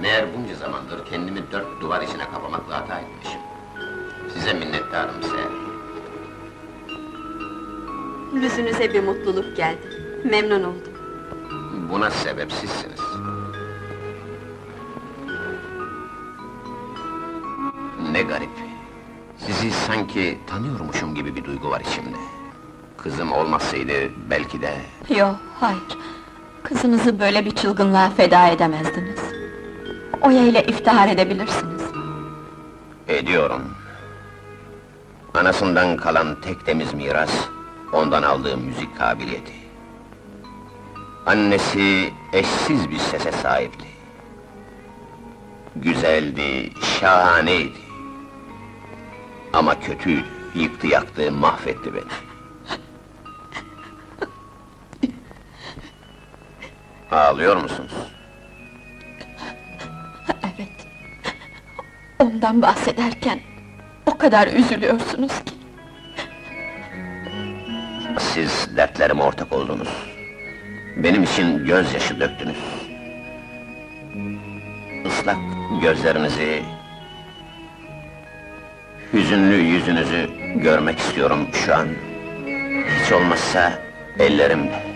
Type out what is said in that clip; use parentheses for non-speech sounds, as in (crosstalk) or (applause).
Meğer bunca zamandır kendimi dört duvar içine kapamakla hata etmişim. Size minnettarım Seher. Yüzünüze bir mutluluk geldi. Memnun oldum. Buna sebep sizsiniz. Ne garip. Sizi sanki tanıyormuşum gibi bir duygu var içimde. Kızım olmasaydı belki de... Yok, hayır. Kızınızı böyle bir çılgınlığa feda edemezdiniz. Oya ile iftihar edebilirsiniz. Ediyorum. Anasından kalan tek temiz miras, ondan aldığı müzik kabiliyeti. Annesi eşsiz bir sese sahipti. Güzeldi, şahaneydi. Ama kötüydü, yıktı yaktı, mahvetti beni. (laughs) Ağlıyor musunuz? Ondan bahsederken o kadar üzülüyorsunuz ki. Siz dertlerime ortak oldunuz. Benim için gözyaşı döktünüz. Islak gözlerinizi... ...hüzünlü yüzünüzü görmek istiyorum şu an. Hiç olmazsa ellerimle.